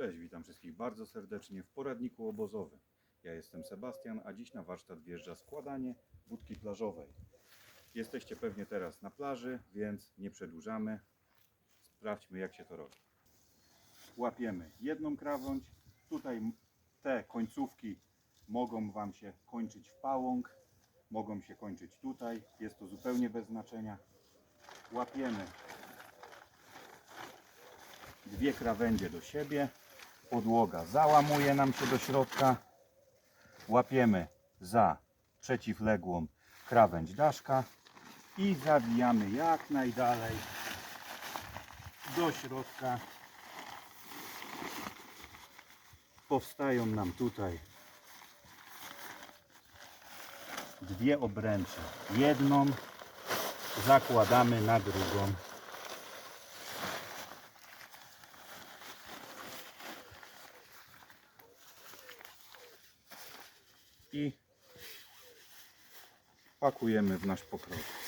Cześć, witam wszystkich bardzo serdecznie w poradniku obozowym. Ja jestem Sebastian, a dziś na warsztat wjeżdża składanie budki plażowej. Jesteście pewnie teraz na plaży, więc nie przedłużamy. Sprawdźmy jak się to robi. Łapiemy jedną krawędź. Tutaj te końcówki mogą Wam się kończyć w pałąk, mogą się kończyć tutaj. Jest to zupełnie bez znaczenia. Łapiemy dwie krawędzie do siebie, podłoga załamuje nam się do środka, łapiemy za przeciwległą krawędź daszka i zawijamy jak najdalej do środka. Powstają nam tutaj dwie obręcze. Jedną zakładamy na drugą. I pakujemy w nasz pokrowiec.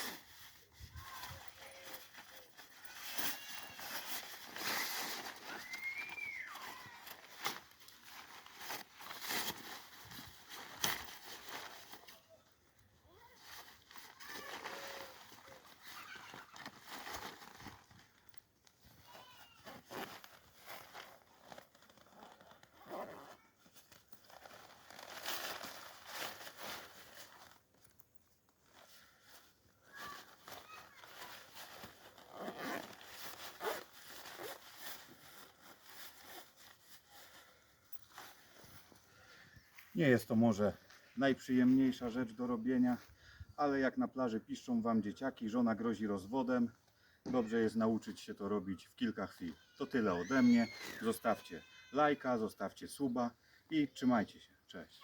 Nie jest to może najprzyjemniejsza rzecz do robienia, ale jak na plaży piszczą Wam dzieciaki, żona grozi rozwodem, dobrze jest nauczyć się to robić w kilka chwil. To tyle ode mnie. Zostawcie lajka, zostawcie suba i trzymajcie się. Cześć.